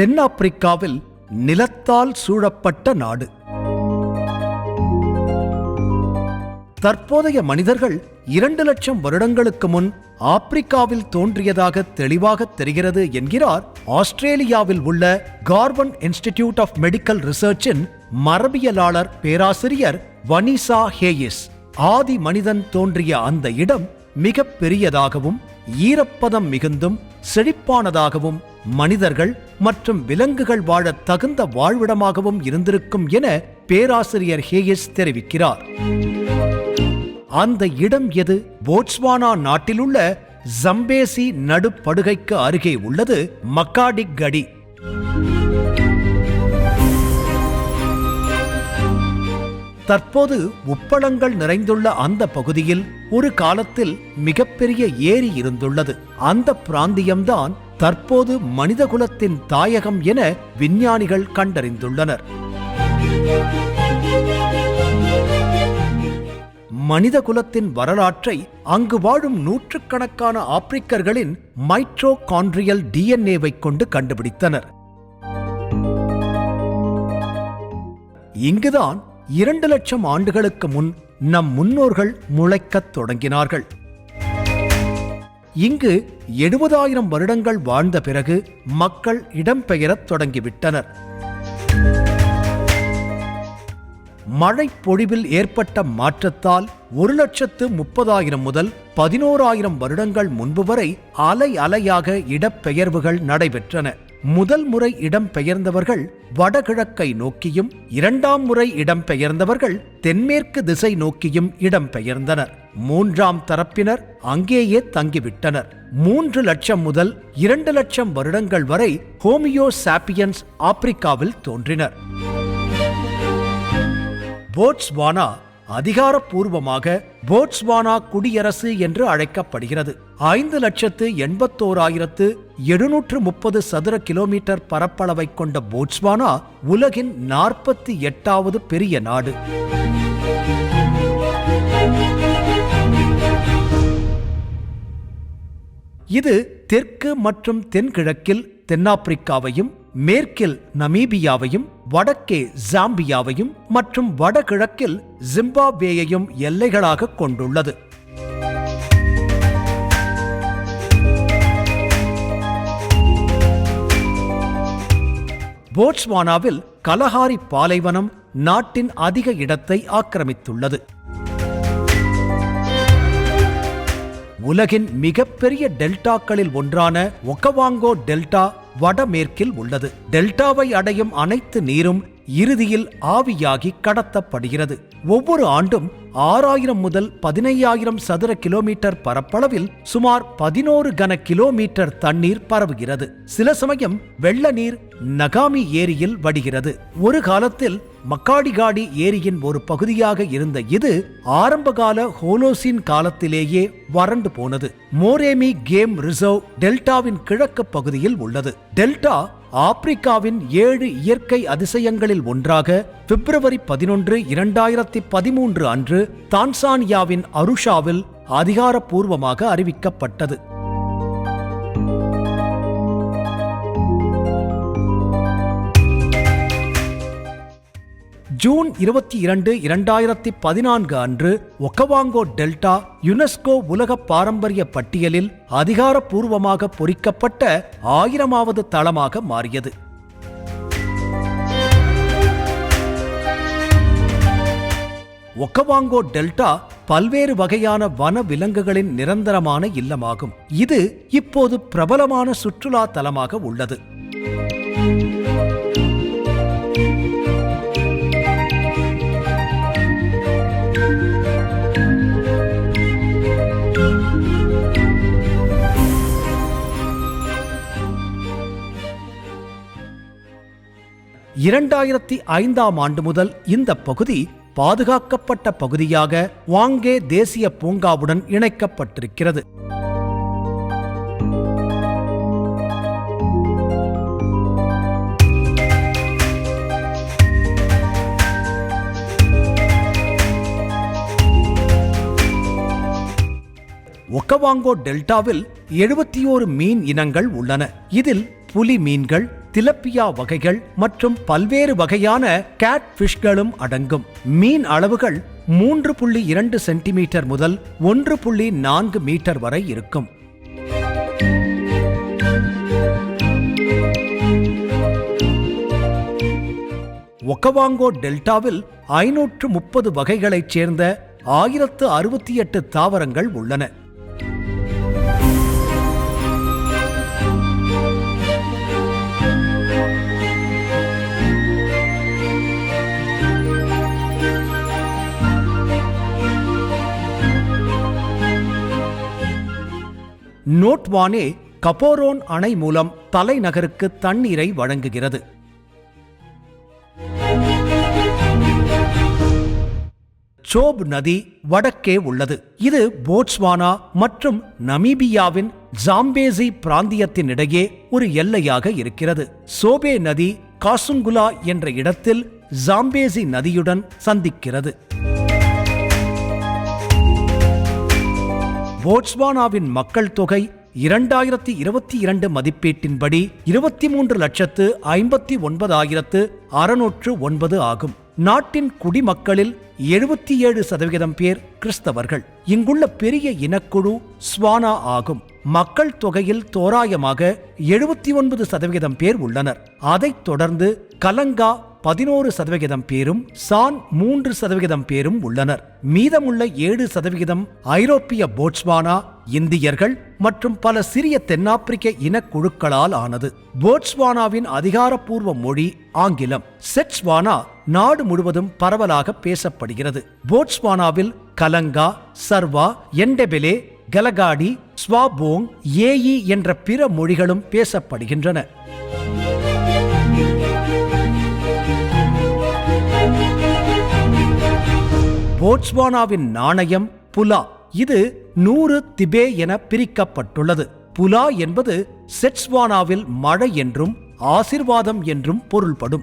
தென்னாப்பிரிக்காவில் நிலத்தால் சூழப்பட்ட நாடு. தற்போதைய மனிதர்கள் இரண்டு லட்சம் வருடங்களுக்கு முன் ஆப்பிரிக்காவில் தோன்றியதாக தெளிவாக தெரிகிறது என்கிறார் ஆஸ்திரேலியாவில் உள்ள கார்பன் இன்ஸ்டிடியூட் ஆஃப் மெடிக்கல் ரிசர்ச்சின் மரபியலாளர் பேராசிரியர் வனிசா ஹேயிஸ். ஆதி மனிதன் தோன்றிய அந்த இடம் மிக பெரியதாகவும் ஈரப்பதம் மிகுந்தும் செழிப்பானதாகவும் மனிதர்கள் மற்றும் விலங்குகள் வாழ தகுந்த வாழ்விடமாகவும் இருந்திருக்கும் என பேராசிரியர் ஹேயஸ் தெரிவிக்கிறார். அந்த இடம் எது? போட்ஸ்வானா நாட்டிலுள்ள ஜம்பேசி நடுப்படுகைக்கு அருகே உள்ளது மக்காடிக் கடி. தற்போது உப்பளங்கள் நிறைந்துள்ள அந்த பகுதியில் ஒரு காலத்தில் மிகப்பெரிய ஏரி இருந்துள்ளது. அந்த பிராந்தியம்தான் தற்போது மனிதகுலத்தின் தாயகம் என விஞ்ஞானிகள் கண்டறிந்துள்ளனர். மனித குலத்தின் வரலாற்றை அங்கு வாழும் நூற்றுக்கணக்கான ஆப்பிரிக்கர்களின் மைட்ரோகான்ட்ரியல் டிஎன்ஏவை கொண்டு கண்டுபிடித்தனர். இங்குதான் இரண்டு லட்சம் ஆண்டுகளுக்கு முன் நம் முன்னோர்கள் முளைக்கத் தொடங்கினார்கள். இங்கு எழுபதாயிரம் வருடங்கள் வாழ்ந்த பிறகு மக்கள் இடம்பெயரத் தொடங்கிவிட்டனர். மழை பொழிவில் ஏற்பட்ட மாற்றத்தால் ஒரு லட்சத்து முப்பதாயிரம் முதல் பதினோராயிரம் வருடங்கள் முன்பு வரை அலை அலையாக இடப்பெயர்வுகள் நடைபெற்றன. முதல் முறை இடம்பெயர்ந்தவர்கள் வடகிழக்கை நோக்கியும் இரண்டாம் முறை இடம்பெயர்ந்தவர்கள் தென்மேற்கு திசை நோக்கியும் இடம்பெயர்ந்தனர். மூன்றாம் தரப்பினர் அங்கேயே தங்கிவிட்டனர். மூன்று லட்சம் முதல் இரண்டு லட்சம் வருடங்கள் வரை ஹோமியோ சாப்பியன்ஸ் ஆப்பிரிக்காவில் தோன்றினர். போட்ஸ்வானா அதிகாரப்பூர்வமாக போட்ஸ்வானா குடியரசு என்று அழைக்கப்படுகிறது. ஐந்து லட்சத்து எண்பத்தோராயிரத்து எழுநூற்று முப்பது சதுர கிலோமீட்டர் பரப்பளவை கொண்ட போட்ஸ்வானா உலகின் நாற்பத்தி எட்டாவது பெரிய நாடு. இது தெற்கு மற்றும் தென்கிழக்கில் தென்னாப்பிரிக்காவையும் மேற்கில் நமீபியாவையும் வடக்கே ஜாம்பியாவையும் மற்றும் வடகிழக்கில் ஜிம்பாப்வேயையும் எல்லைகளாக கொண்டுள்ளது. போட்ஸ்வானாவில் கலஹாரி பாலைவனம் நாட்டின் அதிக இடத்தை ஆக்கிரமித்துள்ளது. உலகின் மிகப்பெரிய டெல்டாக்களில் ஒன்றான ஒக்கவாங்கோ டெல்டா வடமேற்கில் உள்ளது. டெல்டாவை அடையும் அனைத்து நீரும் இறுதியில் ஆவியாகி கடத்தப்படுகிறது. ஒவ்வொரு ஆண்டும் ஆறாயிரம் முதல் பதினையாயிரம் சதுர கிலோமீட்டர் பரப்பளவில் சுமார் பதினோரு கன கிலோமீட்டர் தண்ணீர் பரவுகிறது. சில சமயம் வெள்ள நீர் நகாமி ஏரியில் வடிகிறது. ஒரு காலத்தில் மக்காடிகாடி ஏரியின் ஒரு பகுதியாக இருந்த இது ஆரம்பகால ஹோலோசின் காலத்திலேயே வறண்டு போனது. மோரேமி கேம் ரிசர்வ் டெல்டாவின் கிழக்கு பகுதியில் உள்ளது. டெல்டா ஆப்பிரிக்காவின் ஏழு இயற்கை அதிசயங்களில் ஒன்றாக பிப்ரவரி பதினொன்று இரண்டாயிரத்தி பதிமூன்று அன்று தான்சானியாவின் அருஷாவில் அதிகாரப்பூர்வமாக அறிவிக்கப்பட்டது. ஜூன் இருபத்தி இரண்டு இரண்டாயிரத்தி பதினான்கு அன்று ஒக்கவாங்கோ டெல்டா யுனெஸ்கோ உலக பாரம்பரிய பட்டியலில் அதிகாரப்பூர்வமாக பொறிக்கப்பட்ட ஆயிரமாவது தளமாக மாறியது. ஒக்கவாங்கோ டெல்டா பல்வேறு வகையான வன விலங்குகளின் நிரந்தரமான இல்லமாகும். இது இப்போது பிரபலமான சுற்றுலா தலமாக உள்ளது. இரண்டாயிரத்தி ஐந்தாம் ஆண்டு முதல் இந்த பகுதி பாதுகாக்கப்பட்ட பகுதியாக வாங்கே தேசிய பூங்காவுடன் இணைக்கப்பட்டிருக்கிறது. ஒக்கவாங்கோ டெல்டாவில் எழுபத்தி ஓரு மீன் இனங்கள் உள்ளன. இதில் புலி மீன்கள் திலப்பியா வகைகள் மற்றும் பல்வேறு வகையான கேட் ஃபிஷ்களும் அடங்கும். மீன் அளவுகள் மூன்று புள்ளி இரண்டு சென்டிமீட்டர் முதல் ஒன்று புள்ளி நான்கு மீட்டர் வரை இருக்கும். ஒக்கவாங்கோ டெல்டாவில் ஐநூற்று முப்பது வகைகளைச் சேர்ந்த ஆயிரத்து அறுபத்தி எட்டு தாவரங்கள் உள்ளன. நோட்வானே கபோரோன் அணை மூலம் தலைநகருக்கு தண்ணீரை வழங்குகிறது. சோப் நதி வடக்கே உள்ளது. இது போட்ஸ்வானா மற்றும் நமீபியாவின் ஜாம்பேசி பிராந்தியத்தின் இடையே ஒரு எல்லையாக இருக்கிறது. சோபே நதி காசுங்குலா என்ற இடத்தில் ஜாம்பேசி நதியுடன் சந்திக்கிறது. போட்ஸ்வானாவின் மக்கள் தொகை இரண்டாயிரத்தி இருபத்தி இரண்டு மதிப்பீட்டின்படி இருபத்தி மூன்று லட்சத்து ஐம்பத்தி ஒன்பதாயிரத்து அறுநூற்று ஒன்பது ஆகும். நாட்டின் குடிமக்களில் எழுபத்தி ஏழு சதவிகிதம் பேர் கிறிஸ்தவர்கள். இங்குள்ள பெரிய இனக்குழு ஸ்வானா ஆகும். மக்கள் தொகையில் தோராயமாக எழுபத்தி ஒன்பது சதவிகிதம் பேர் உள்ளனர். அதைத் தொடர்ந்து கலங்கா பதினோரு சதவிகிதம் பேரும் சான் மூன்று சதவிகிதம் பேரும் உள்ளனர். மீதமுள்ள ஏழு சதவிகிதம் ஐரோப்பிய போட்ஸ்வானா இந்தியர்கள் மற்றும் பல சிறிய தென்னாப்பிரிக்க இனக்குழுக்களால் ஆனது. போட்ஸ்வானாவின் அதிகாரப்பூர்வ மொழி ஆங்கிலம். செட்ஸ்வானா நாடு முழுவதும் பரவலாக பேசப்படுகிறது. போட்ஸ்வானாவில் கலங்கா சர்வா எண்டெபெலே கலகாடி ஸ்வாபோங் ஏஇ என்ற பிற மொழிகளும் பேசப்படுகின்றன. போட்ஸ்வானாவின் நாணயம் புலா. இது நூறு திபே என பிரிக்கப்பட்டுள்ளது. புலா என்பது செட்ஸ்வானாவில் மழை என்றும் ஆசிர்வாதம் என்றும் பொருள்படும்.